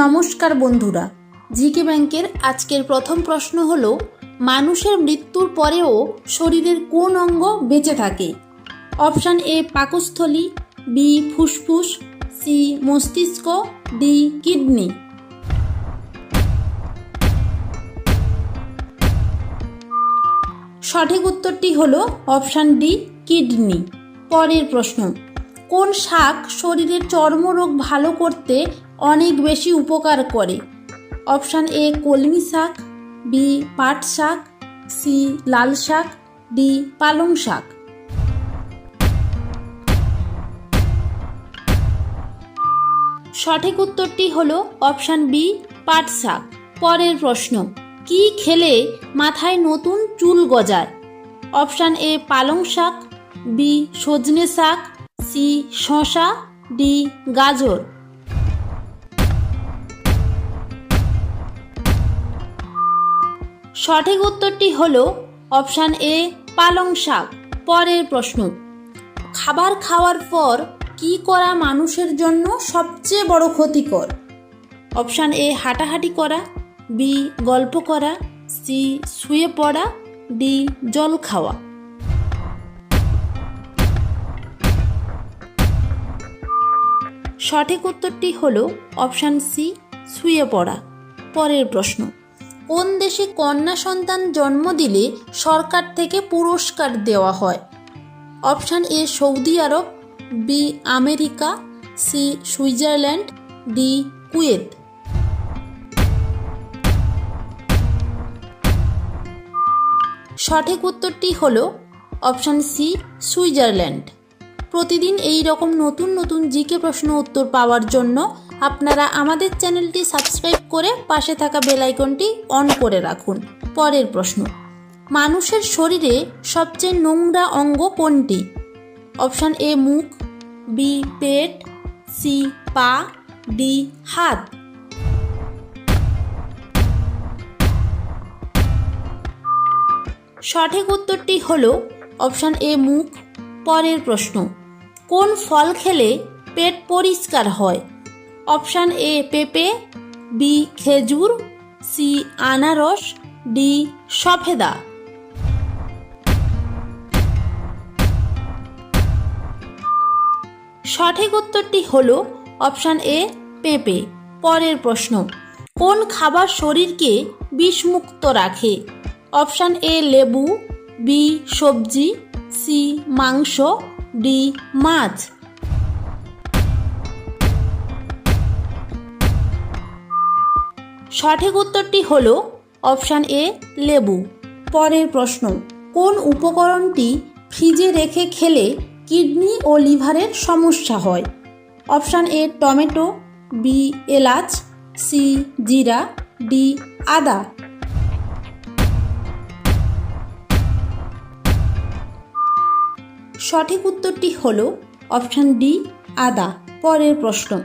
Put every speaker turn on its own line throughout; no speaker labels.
নমস্কার বন্ধুরা, জিকে ব্যাংকের আজকের প্রথম প্রশ্ন হলো, মানুষের মৃত্যুর পরেও শরীরের কোন অঙ্গ বেঁচে থাকে? অপশান এ পাকস্থলী, বি ফুসফুস, সি মস্তিষ্ক, ডি কিডনি। সঠিক উত্তরটি হলো অপশান ডি কিডনি। পরের প্রশ্ন, কোন শাক শরীরের চর্মরোগ ভালো করতে অনেক বেশি উপকার করে। অপশান এ, কলমি শাক, বি, পাট শাক, সি, লাল শাক, ডি, পালং শাক। সঠিক উত্তরটি হলো অপশান বি, পাট শাক। পরের প্রশ্ন, কি খেলে মাথায় নতুন চুল গজায়? অপশান এ, পালং শাক, বি, সজনে শাক, সি শশা ডি, গাজর। সঠিক উত্তরটি হল অপশান এ, পালং শাক। পরের প্রশ্ন, খাবার খাওয়ার পর কি করা মানুষের জন্য সবচেয়ে বড় ক্ষতিকর? অপশান এ, হাঁটাহাঁটি করা, বি, গল্প করা, সি, শুয়ে পড়া, ডি, জল খাওয়া। সঠিক উত্তরটি হল অপশান সি, শুয়ে পড়া। পরের প্রশ্ন কোন দেশে কন্যা সন্তান জন্ম দিলে সরকার থেকে পুরস্কার দেওয়া হয়? Option A Saudi Arabia, B America, C Switzerland, D Kuwait. সঠিক উত্তরটি হল অপশান সি সুইজারল্যান্ড। প্রতিদিন এই রকম নতুন নতুন জিকে প্রশ্ন উত্তর পাওয়ার জন্য আপনারা আমাদের চ্যানেলটি সাবস্ক্রাইব করে পাশে থাকা বেল আইকনটি অন করে রাখুন। পরের প্রশ্ন, মানুষের শরীরে সবচেয়ে নোংরা অঙ্গ কোনটি? অপশান এ, মুখ, বি, পেট, সি, পা, ডি, হাত। সঠিক উত্তরটি হল অপশান এ, মুখ। পরের প্রশ্ন কোন ফল খেলে পেট পরিষ্কার হয়? অপশান এ, পেঁপে, বি, খেজুর, সি, আনারস, ডি, সফেদা। সঠিক উত্তরটি হল অপশান এ, পেঁপে। পরের প্রশ্ন, কোন খাবার শরীরকে বিষমুক্ত রাখে? অপশান এ, লেবু, বি, সবজি, সি, মাংস ডি মাছ। সঠিক উত্তরটি হল অপশান এ, লেবু। পরের প্রশ্ন, কোন উপকরণটি ফ্রিজে রেখে খেলে কিডনি ও লিভারের সমস্যা হয়? অপশান এ, টমেটো, বি, এলাচ, সি, জিরা, ডি, আদা। সঠিক উত্তরটি হল অপশান ডি, আদা। পরের প্রশ্ন,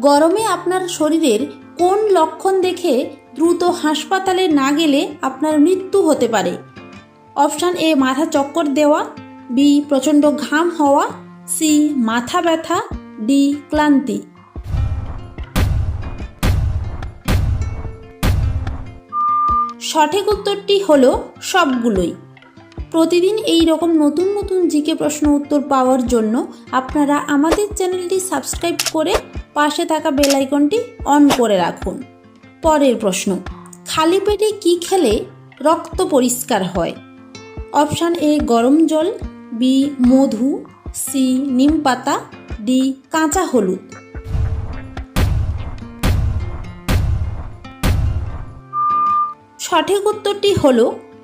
গরমে আপনার শরীরের কোন লক্ষণ দেখে দ্রুত হাসপাতালে না গেলে আপনার মৃত্যু হতে পারে? অপশান এ, মাথা চক্কর দেওয়া। বি, প্রচণ্ড ঘাম হওয়া। সি, মাথা ব্যথা। ডি, ক্লান্তি। সঠিক উত্তরটি হল সবগুলোই। প্রতিদিন এই রকম নতুন নতুন জিকে প্রশ্ন উত্তর পাওয়ার জন্য আপনারা আমাদের চ্যানেলটি সাবস্ক্রাইব করে পাশে থাকা বেল আইকনটি অন করে রাখুন। পরের প্রশ্ন, খালি পেটে কি খেলে রক্ত পরিষ্কার হয়? অপশান এ, গরম জল, বি, মধু, সি, নিম পাতা, ডি, কাঁচা হলুদ। সঠিক উত্তরটি হল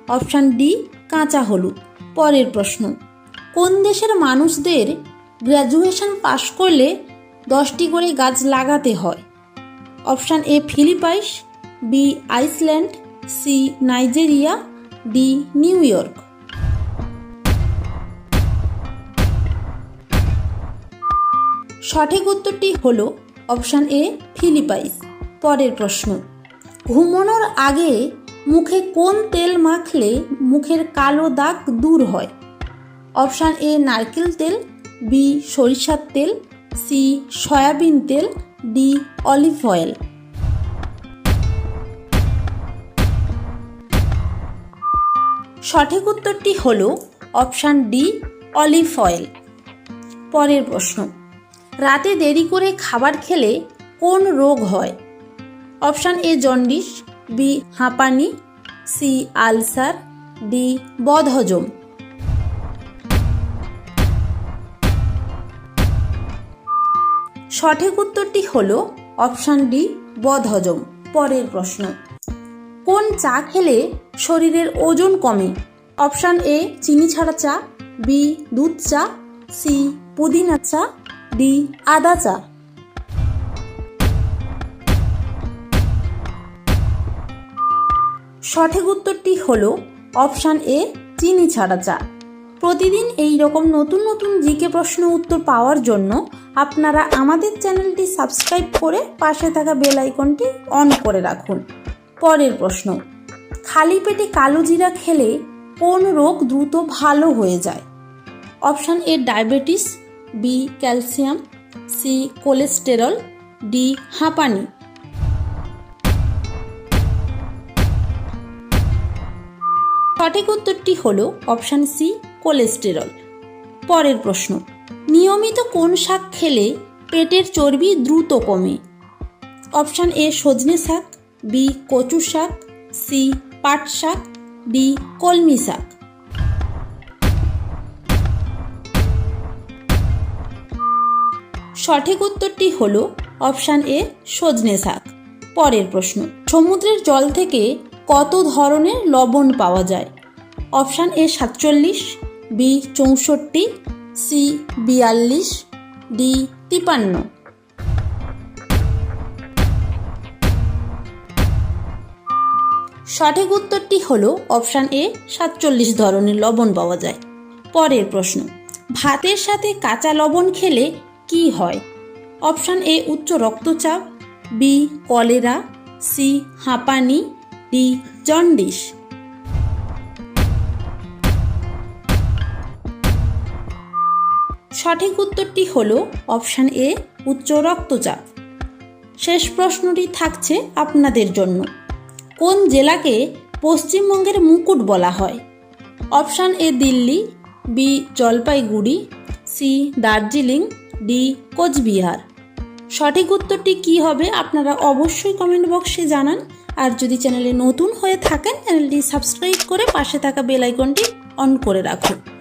অপশান ডি কাঁচা হলুদ। পরের প্রশ্ন, কোন দেশের মানুষদের গ্র্যাজুয়েশন পাশ করলে দশটি করে গাছ লাগাতে হয়? Option A Philippines B, Iceland, C, Nigeria, D, New York. সঠিক উত্তরটি হল অপশান এ ফিলিপাইস পরের প্রশ্ন ঘুমানোর আগে মুখে কোন তেল মাখলে মুখের কালো দাগ দূর হয়? অপশান এ, নারকেল তেল, বি, সরিষার তেল, সি, সয়াবিন তেল, ডি, অলিভ অয়েল। সঠিক উত্তরটি হল অপশান ডি, অলিভ অয়েল। পরের প্রশ্ন, রাতে দেরি করে খাবার খেলে কোন রোগ হয়? অপশান এ, জন্ডিস বি হাঁপানি, সি আলসার, ডি বদহজম। সঠিক উত্তরটি হল অপশান ডি, বদহজম, পরের প্রশ্ন। কোন চা খেলে শরীরের ওজন কমে? অপশান এ, চিনি ছাড়া চা, বি দুধ চা, সি পুদিনা চা, ডি আদা চা। সঠিক উত্তরটি হল অপশান এ, চিনি ছাড়া চা। প্রতিদিন এই রকম নতুন নতুন জিকে প্রশ্ন উত্তর পাওয়ার জন্য আপনারা আমাদের চ্যানেলটি সাবস্ক্রাইব করে পাশে থাকা বেল আইকনটি অন করে রাখুন। পরের প্রশ্ন, খালি পেটে কালো জিরা খেলে কোন রোগ দ্রুত ভালো হয়ে যায়? Option A, diabetes, B, calcium, C, cholesterol, D, হাঁপানি। সঠিক উত্তরটি হল অপশান সি, কোলেস্টেরল। পরের প্রশ্ন, নিয়মিত কোন শাক খেলে পেটের চর্বি দ্রুত কমে? অপশান এ, সজনে শাক, বি কচু শাক, সি, পাট শাক, ডি, কলমি শাক। সঠিক উত্তরটি হল অপশান এ, সজনে শাক। পরের প্রশ্ন, সমুদ্রের জল থেকে কত ধরনের লবণ পাওয়া যায়? অপশান এ সাতচল্লিশ, বি চৌষট্টি, সি বিয়াল্লিশ, ডি তিপান্ন। সঠিক উত্তরটি হল অপশান এ সাতচল্লিশ ধরনের লবণ পাওয়া যায়। পরের প্রশ্ন, ভাতের সাথে কাঁচা লবণ খেলে কি হয়? অপশান এ উচ্চ রক্তচাপ, বি কলেরা, সি হাঁপানি, ডি জন্ডিস। সঠিক উত্তরটি হল অপশান এ, উচ্চ রক্তচাপ। শেষ প্রশ্নটি থাকছে আপনাদের জন্য। কোন জেলাকে পশ্চিমবঙ্গের মুকুট বলা হয়? Option A, Delhi, B, Jalpaiguri, C, Darjeeling, D, Cooch Behar. সঠিক উত্তরটি কি হবে আপনারা অবশ্যই কমেন্ট বক্সে জানান। আর যদি চ্যানেলে নতুন হয়ে থাকেন, চ্যানেলটি সাবস্ক্রাইব করে পাশে থাকা বেল আইকনটি অন করে রাখুন।